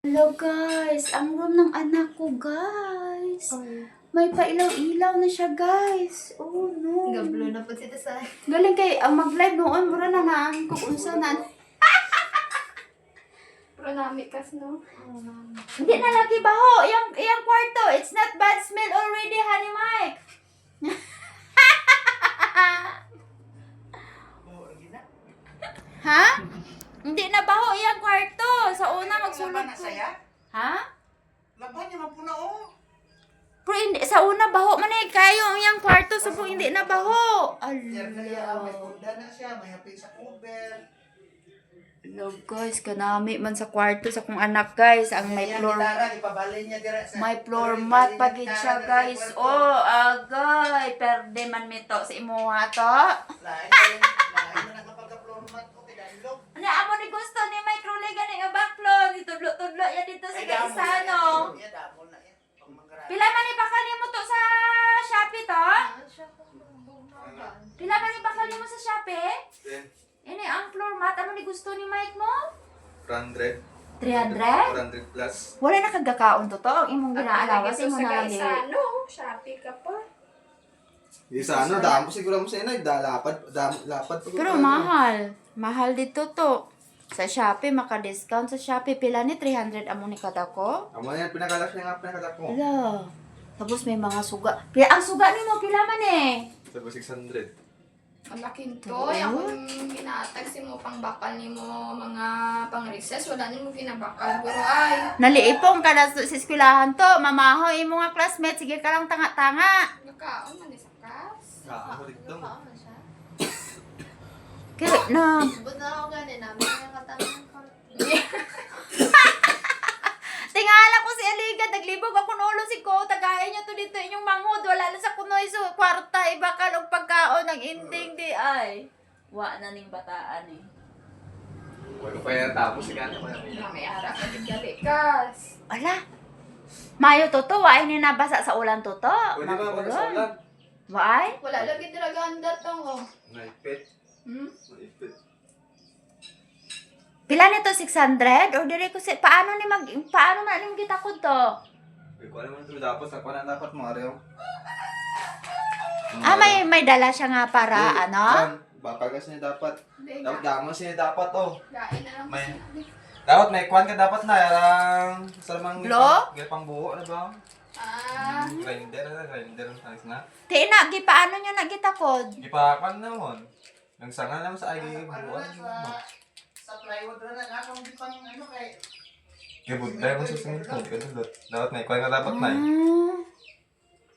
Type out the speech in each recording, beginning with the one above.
Hello guys, ang room ng anak ko guys. May pailaw-ilaw na siya guys. Oh no. Gablo na po sila sa... Galing kay ang mag-live noon mura na naan ko unsa na. Pero namikas, no? Hindi na lagi baho yang yang kwarto. It's not bad smell already, honey Mike. ha? Hindi na baho yang kwarto. Sa una magsulod ko. saya? Ha? Laban niya man po na oh. Pero hindi, sa una baho man eh. Kayo ang yang kwarto sa po hindi na baho. Niya, may Alaw. kuda na siya, may hapin sa cover. Hello guys, kanami man sa kwarto sa kong anak guys. Ang may floor may floor mat pagid siya guys. Oh, agay. Perde man mito sa imuha to. Lain lain na kidalog. Ano amo ni gusto ni Mike Rule gani nga baklon. Itudlo-tudlo ya dito sa na na mag-garage. Pila man ibakal nimo to sa Shopee to? Pila man ibakal nimo sa Shopee? Ini ang floor mat ano ni gusto ni Mike mo? 400. 300? 400 plus. Wala na kagakaon to to. Ang imong ginaalawas imo na lang dili. Ano? Shopee ka pa. Di sa ano, damo siguro mo sa inay, dalapad, damo, lapad. pa- Pero mahal. Mahal dito to. Sa Shopee, maka-discount sa Shopee. Pila ni 300 amo ni kada ko? Amo yan, pinakalas niya nga, pinakalas ko. Ala. Tapos may mga suga. Pila, ang suga ni mo, pila man eh. Sabi 600. Malaking to. Yung ginatag si mo pang bakal ni mo mga pang recess, wala ni mo ginabakal. Pero ay, Naliipong ka na sa eskwelahan to. Mamaho, imo nga classmate. Sige ka lang tanga-tanga. nakaon man sa kas. Ah, ako dito. Kaya na. But na ako gani namin yung katanong ko. Tingala ko si Aliga. Naglibog ako nulo si ko. Tagayan niya to dito inyong manghod. Wala na sa kunoy so kwarta. Ibakal og pagkaon ng inding di ay. Wa na ning bataan eh. Ko pa yan tapos, si Gana. May ara ka tigalikas. Ala. Mayo to to. Wa ni nabasa sa ulan to to. Pwede ba Mag-ulan. magkasulat? Why? Wala lagi talaga andar tong oh. Naipit. Hmm? Naipit. Pila nito 600 or dire ko si paano ni mag paano na ning kita ko to? Ano man ito dapat, sa kuha na dapat mga reo. Ah may may dala siya nga para ano? Bakal kasi niya dapat. Dapat damo siya dapat, oh. Gain na lang May-. Dapat may kwan ka dapat na, yung sa lamang Glo? pang buo, ano ba? Ah, Grinder, ano, grinder, ayos na. Ti na gi paano nyo na kita ko? Ipakan naman. Nang sanga naman sa ay Ano buuan. na sa... Sa plywood na na, akong di pang ano kay... Gabot tayo mo sa singit mo. Ganun. Dapat may kwan ka dapat na. Ah.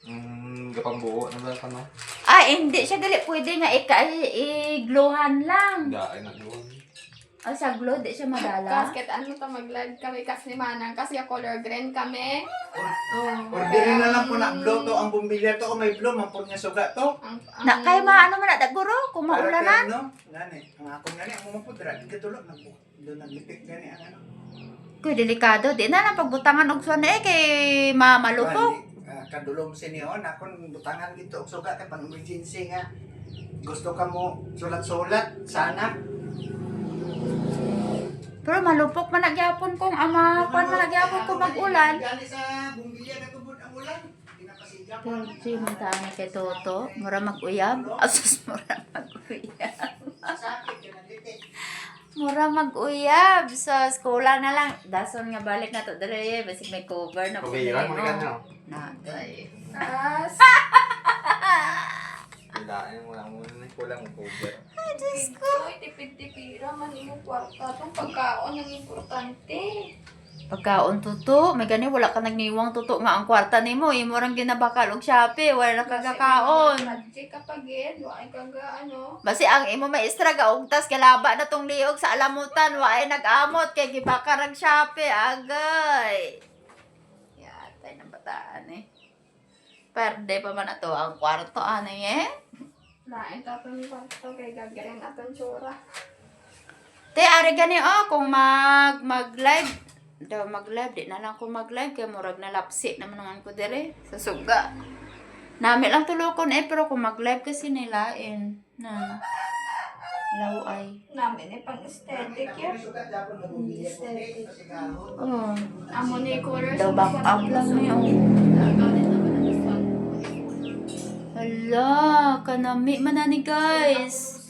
Hmm, gapang buo, ano no? Ah, hindi siya gali pwede nga ika i-glowhan lang. Daan na doon. Ah, sa glow di siya madala. Kasket ano to mag-live kami kas ni Manang kasi yung color green kami. Oh. Orderin na lang po na blow to, ang bumbilya to, kung may blow, mampun niya suga to. Ang, ang, Na kay maano man na guro kung Para maulanan. kay, no? Nani, ang akong nani, ang mga pudra, di katulog, nag doon naglipik gani ang ano. Kuy delikado di na lang pagbutangan og suwan eh kay ma malupok. Uh, kadulom siniyon, akong butangan dito, og suga kay pang emergency nga. Gusto ka mo sulat-sulat, sana. Pero malupok man nagyapon kung ama kwan man nagyapon mag-ulan. Sa ko Pero naman. si Montana kay Toto, mura mag-uyab. Asus, mura mag-uyab. Sakit, yun ang litik. Mura mag-uyab. So, skola na lang. Dason nga balik na to. Dali, basig may cover na po. Ka no? Na, ay. kas. Daan mo lang muna na kulang cover. Diyos ko. Uy, tipid-tipira man yung kwarta. Itong pagkaon ang importante. Pagkaon tuto, may gani wala ka nagniwang tuto nga ang kwarta nimo, imo rang ginabakal og Shopee, wala na kagakaon. Kasi kapag eh, wala kaga ano. Basi ang imo maestra ga ugtas kalaba na tong liog sa alamutan, wa ay nag-amot kay gibakar ang Shopee agay. Yatay ng bataan eh. Perde pa man ato ang kwarto ani eh. Lain tapon yung kwarta kay gagaling atong tsura. Te, ari gani oh, kung mag, mag-live, daw mag-live, di na lang ko mag-live, kaya murag na lapsi naman naman ko dire, sa suga. Nami lang tulokon eh, pero kung mag-live kasi nilain, na, Law ay. Namin eh, pang aesthetic eh, kasi kahon. Oh. Amo yung colors. Daw back up lang niya. Hala, kanami man na ni guys.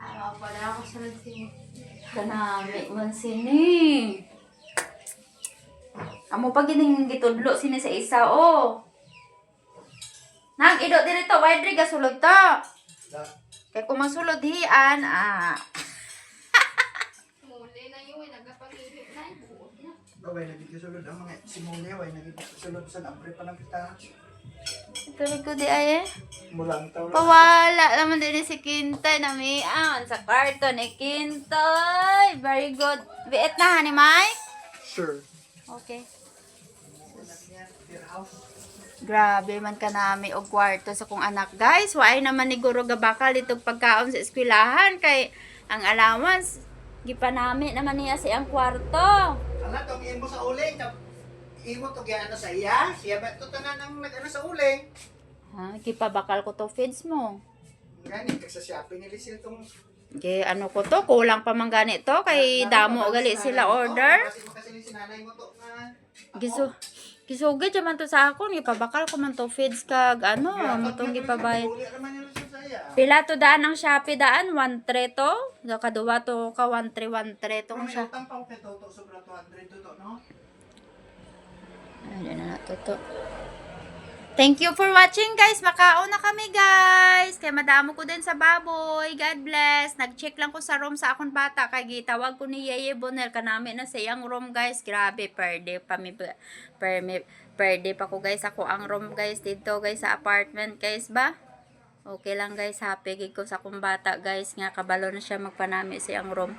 Ayaw pala ako sa nagsimot. Kanami man sini. Amo pa gining gitudlo sini sa isa oh. Nang ido dirito wide rig sulod ta. Kay kung masulod hian ah. Muli na yun, nagapag-ihip na yung buot na. Baway nagkikisulod ang mga simulya, way nagkikisulod sa nabre pa ng pita. Ito ko di ay eh. Mulang taon. Pawala naman din si Kintay na may aon sa karton ni Kintay. Very good. Biit na ni Mike? Sure. Okay. Grabe man ka nami og kwarto sa kong anak. Guys, waay naman ni Guro Gabakal dito pagkaon sa eskwelahan kay ang allowance gipanami naman niya sa iyang kwarto. Ala, tong imo sa uling. tap- Imo to gyana sa iya. Siya ba to tanan ang nag-ano sa uling? Ha, gipabakal ko to feeds mo. Gani, kag sa Shopee ni Lisil tong... Kay ano ko to, kulang pa man gani to kay damo gali sila order. Mo. Giso Gisugid man to sa akon, gipabakal ko man to feeds kag ano, mo tong gipabayad. Pila to daan ang Shopee daan? 1 tre to? Da kaduwa to ka 1 tre 1 tre to Pero may siya. utang pa ko kay Toto, sobra 200 to to, no? Ay, na na to to. Thank you for watching guys. Makaon na kami guys. Kay madamo ko din sa baboy. God bless. Nag-check lang ko sa room sa akong bata. Kay gitawag ko ni Yeye Bonel. Kanami na sa iyang room guys. Grabe per day pa mi per, mi- per day pa ko guys. Ako ang room guys dito guys sa apartment guys ba? Okay lang guys. Happy gid ko sa akong bata guys. Nga kabalo na siya magpanami sa iyang room.